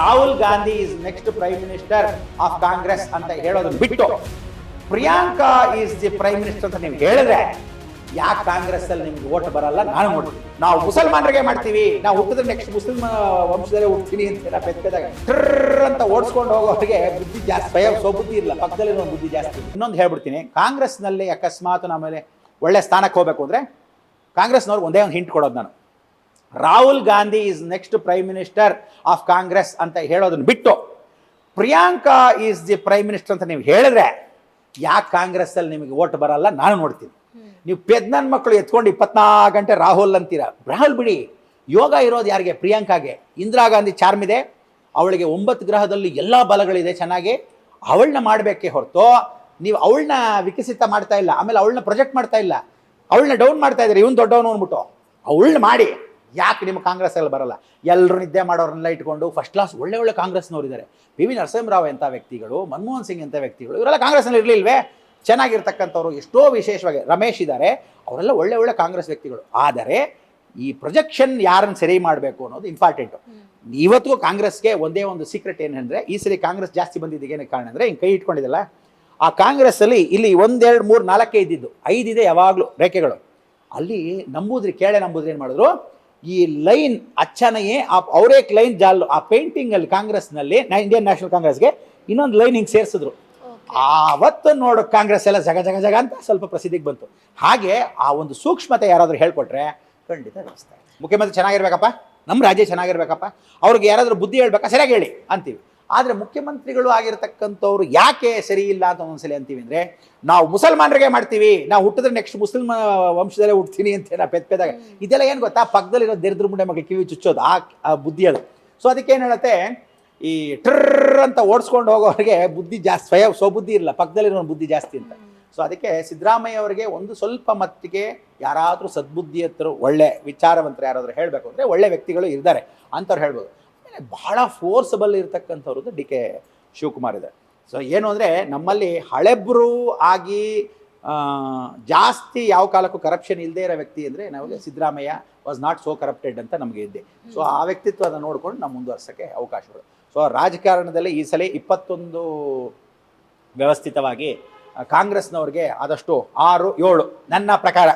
Rahul Gandhi is next prime minister of Congress ಅಂತ ಹೇಳೋದನ್ನು ಬಿಟ್ಟು Priyanka is the prime minister ಅಂತ ನೀವು ಹೇಳಿದ್ರೆ ಯಾಕೆ ಕಾಂಗ್ರೆಸ್ ಅಲ್ಲಿ ನಿಮ್ಗೆ ಓಟ್ ಬರಲ್ಲ? ನಾನು ನೋಡ್ತೀನಿ. ನಾವು ಮುಸಲ್ಮಾನರಿಗೆ ಮಾಡ್ತೀವಿ. ನಾವು ಹುಟ್ಟಿದ್ರೆ ನೆಕ್ಸ್ಟ್ ಮುಸ್ಲಿಂ ವಂಶದಲ್ಲೇ ಹುಡ್ತೀನಿ ಅಂತ ಬೆತ್ತದಾಗ ಟ್ರರ್ ಅಂತ ಓಡಿಸ್ಕೊಂಡು ಹೋಗೋರಿಗೆ ಬುದ್ಧಿ ಜಾಸ್ತಿ ಸ್ವಯಂ ಬುದ್ಧಿ ಇಲ್ಲ. ಪಕ್ಕದಲ್ಲಿ ಒಂದು ಬುದ್ಧಿ ಜಾಸ್ತಿ ಇನ್ನೊಂದು ಹೇಳ್ಬಿಡ್ತೀನಿ. ಕಾಂಗ್ರೆಸ್ನಲ್ಲಿ ಅಕಸ್ಮಾತ್ ನಮ್ಮಲ್ಲಿ ಒಳ್ಳೆ ಸ್ಥಾನಕ್ಕೆ ಹೋಗ್ಬೇಕು ಅಂದ್ರೆ ಕಾಂಗ್ರೆಸ್ನವ್ರಿಗೆ ಒಂದೇ ಒಂದು ಹಿಂಟ್ ಕೊಡೋದು ನಾನು. Rahul Gandhi is next prime minister of Congress ಅಂತ ಹೇಳೋದನ್ನ ಬಿಟ್ಟು, Priyanka is the prime minister ಅಂತ ನೀವು ಹೇಳಿದ್ರೆ, ಯಾಕೆ ಕಾಂಗ್ರೆಸ್ಸಲ್ಲಿ ನಿಮಗೆ ಓಟ್ ಬರಲ್ಲ? ನಾನು ನೋಡ್ತೀನಿ. ನೀವು ಪೆದ್ನನ್ ಮಕ್ಕಳು ಎತ್ಕೊಂಡು ಇಪ್ಪತ್ನಾಲ್ಕು ಗಂಟೆ ರಾಹುಲ್ ಅಂತೀರ. ರಾಹುಲ್ ಬಿಡಿ. ಯೋಗ ಇರೋದು ಯಾರಿಗೆ? ಪ್ರಿಯಾಂಕಾಗೆ. ಇಂದಿರಾ ಗಾಂಧಿ ಚಾರ್ಮ್ ಇದೆ. ಅವಳಿಗೆ ಒಂಬತ್ತು ಗ್ರಹದಲ್ಲಿ ಎಲ್ಲ ಬಲಗಳಿದೆ ಚೆನ್ನಾಗಿ. ಅವಳನ್ನ ಮಾಡಬೇಕೇ ಹೊರತು, ನೀವು ಅವಳನ್ನ ವಿಕಸಿತ ಮಾಡ್ತಾ ಇಲ್ಲ. ಆಮೇಲೆ ಅವಳನ್ನ ಪ್ರೊಜೆಕ್ಟ್ ಮಾಡ್ತಾ ಇಲ್ಲ. ಅವಳನ್ನ ಡೌನ್ ಮಾಡ್ತಾ ಇದ್ದಾರೆ. ಇವನು ದೊಡ್ಡವನು ಅಂದ್ಬಿಟ್ಟು. ಅವಳನ್ನ ಮಾಡಿ. ಯಾಕೆ ನಿಮ್ಮ ಕಾಂಗ್ರೆಸ್ಸಲ್ಲಿ ಬರಲ್ಲ? ಎಲ್ಲರೂ ನಿದ್ದೆ ಮಾಡೋರನ್ನೆಲ್ಲ ಇಟ್ಕೊಂಡು ಫಸ್ಟ್ ಕ್ಲಾಸ್ ಒಳ್ಳೆ ಒಳ್ಳೆ ಕಾಂಗ್ರೆಸ್ನವರಿದ್ದಾರೆ ಪಿ ವಿ ನರಸಿಂಹರಾವ್ ಎಂಥ ವ್ಯಕ್ತಿಗಳು ಮನಮೋಹನ್ ಸಿಂಗ್ ಎಂಥ ವ್ಯಕ್ತಿಗಳು ಇವರೆಲ್ಲ ಕಾಂಗ್ರೆಸ್ನಲ್ಲಿ ಇರಲಿಲ್ವೇ? ಚೆನ್ನಾಗಿರ್ತಕ್ಕಂಥವ್ರು ಎಷ್ಟೋ ವಿಶೇಷವಾಗಿ ರಮೇಶ್ ಇದ್ದಾರೆ ಅವರೆಲ್ಲ ಒಳ್ಳೆ ಒಳ್ಳೆ ಕಾಂಗ್ರೆಸ್ ವ್ಯಕ್ತಿಗಳು. ಆದರೆ ಈ ಪ್ರೊಜೆಕ್ಷನ್ ಯಾರನ್ನು ಸರಿ ಮಾಡಬೇಕು ಅನ್ನೋದು ಇಂಪಾರ್ಟೆಂಟು ಇವತ್ತಿಗೂ ಕಾಂಗ್ರೆಸ್ಗೆ ಒಂದೇ ಒಂದು ಸೀಕ್ರೆಟ್ ಏನಂದರೆ ಈ ಸರಿ ಕಾಂಗ್ರೆಸ್ ಜಾಸ್ತಿ ಬಂದಿದ್ದಕ್ಕೆ ಏನಕ್ಕೆ ಕಾರಣ ಅಂದರೆ ಹಿಂಗೆ ಕೈ ಇಟ್ಕೊಂಡಿದ್ದಲ್ಲ? ಆ ಕಾಂಗ್ರೆಸ್ಸಲ್ಲಿ ಇಲ್ಲಿ ಒಂದೆರಡು ಮೂರು ನಾಲ್ಕೇ ಇದ್ದಿದ್ದು. ಐದಿದೆ ಯಾವಾಗಲೂ ರೇಖೆಗಳು. ಅಲ್ಲಿ ನಂಬುದ್ರಿ ಕೇಳೆ ನಂಬುದ್ರಿ ಏನು ಮಾಡಿದ್ರು? ಈ ಲೈನ್ ಅಚ್ಚನೆಯೇ ಆ ಅವರೇ ಲೈನ್ ಜಾಲ್ ಆ ಪೇಂಟಿಂಗಲ್ಲಿ ಕಾಂಗ್ರೆಸ್ನಲ್ಲಿ ಇಂಡಿಯನ್ ನ್ಯಾಷನಲ್ ಕಾಂಗ್ರೆಸ್ಗೆ ಇನ್ನೊಂದು ಲೈನ್ ಹಿಂಗೆ ಸೇರಿಸಿದ್ರು. ಆವತ್ತು ನೋಡು ಕಾಂಗ್ರೆಸ್ ಎಲ್ಲ ಜಗ ಜಗ ಜಗ ಅಂತ ಸ್ವಲ್ಪ ಪ್ರಸಿದ್ಧಿಗೆ ಬಂತು. ಹಾಗೆ ಆ ಒಂದು ಸೂಕ್ಷ್ಮತೆ ಯಾರಾದರೂ ಹೇಳ್ಕೊಟ್ರೆ ಖಂಡಿತ ವ್ಯವಸ್ಥೆ ಮುಖ್ಯಮಂತ್ರಿ ಚೆನ್ನಾಗಿರ್ಬೇಕಪ್ಪ ನಮ್ಮ ರಾಜ್ಯ ಚೆನ್ನಾಗಿರ್ಬೇಕಪ್ಪ ಅವ್ರಿಗೆ ಯಾರಾದರೂ ಬುದ್ಧಿ ಹೇಳ್ಬೇಕಾ ಸರಿಯಾಗಿ ಹೇಳಿ ಅಂತೀವಿ. ಆದರೆ ಮುಖ್ಯಮಂತ್ರಿಗಳು ಆಗಿರತಕ್ಕಂಥವ್ರು ಯಾಕೆ ಸರಿ ಇಲ್ಲ ಅಂತ ಒಂದೊಂದ್ಸಲಿ ಅಂತೀವಿ ಅಂದರೆ ನಾವು ಮುಸಲ್ಮಾನರಿಗೆ ಮಾಡ್ತೀವಿ ನಾವು ಹುಟ್ಟಿದ್ರೆ ನೆಕ್ಸ್ಟ್ ಮುಸ್ಲಿಮ್ ವಂಶದಲ್ಲೇ ಹುಡ್ತೀನಿ ಅಂತ ನಾ ಪೆದ್ದಾಗ ಪೆದಾಗ ಇದೆಲ್ಲ ಏನು ಗೊತ್ತಾ? ಪಕ್ಕದಲ್ಲಿರೋ ದರಿದ್ರ ಮುಂಡೆ ಮಗ ಕಿವಿ ಚುಚ್ಚೋದು ಆ ಬುದ್ಧಿ ಅದು. ಸೊ ಅದಕ್ಕೆ ಏನು ಹೇಳುತ್ತೆ? ಈ ಟ್ರ ಅಂತ ಓಡಿಸ್ಕೊಂಡು ಹೋಗೋರಿಗೆ ಬುದ್ಧಿ ಜಾಸ್ತಿ ಸ್ವಯಂ ಸ್ವಬುದ್ಧಿ ಇಲ್ಲ ಪಕ್ಕದಲ್ಲಿರೋ ಬುದ್ಧಿ ಜಾಸ್ತಿ ಅಂತ. ಸೊ ಅದಕ್ಕೆ ಸಿದ್ದರಾಮಯ್ಯ ಅವರಿಗೆ ಒಂದು ಸ್ವಲ್ಪ ಮಟ್ಟಿಗೆ ಯಾರಾದರೂ ಸದ್ಬುದ್ಧಿ ಸದ್ಬುದ್ಧಿಯತ್ತರು ಒಳ್ಳೆ ವಿಚಾರವಂತರು ಯಾರಾದರೂ ಹೇಳಬೇಕು ಅಂದರೆ ಒಳ್ಳೆ ವ್ಯಕ್ತಿಗಳು ಇದ್ದಾರೆ ಅಂತವ್ರು ಹೇಳ್ಬೋದು. ಬಹಳ ಫೋರ್ಸಬಲ್ ಇರ್ತಕ್ಕಂಥವ್ರದ್ದು ಡಿ ಕೆ ಶಿವಕುಮಾರ್ ಇದೆ ಸೊ ಏನು ಅಂದರೆ ನಮ್ಮಲ್ಲಿ ಹಳೆಬ್ರು ಆಗಿ ಜಾಸ್ತಿ ಯಾವ ಕಾಲಕ್ಕೂ ಕರಪ್ಷನ್ ಇಲ್ಲದೆ ಇರೋ ವ್ಯಕ್ತಿ ಅಂದರೆ ನಮಗೆ Siddaramaiah was not so corrupted ಅಂತ ನಮಗೆ ಇದೆ. ಸೊ ಆ ವ್ಯಕ್ತಿತ್ವ ವ್ಯಕ್ತಿತ್ವನ ನೋಡ್ಕೊಂಡು ನಾವು ಮುಂದುವರ್ಸೋಕ್ಕೆ ಅವಕಾಶಗಳು ಸೊ ರಾಜಕಾರಣದಲ್ಲಿ ಈ ಸಲ ಇಪ್ಪತ್ತೊಂದು ವ್ಯವಸ್ಥಿತವಾಗಿ ಕಾಂಗ್ರೆಸ್ನವ್ರಿಗೆ ಆದಷ್ಟು ಆರು ಏಳು ನನ್ನ ಪ್ರಕಾರ.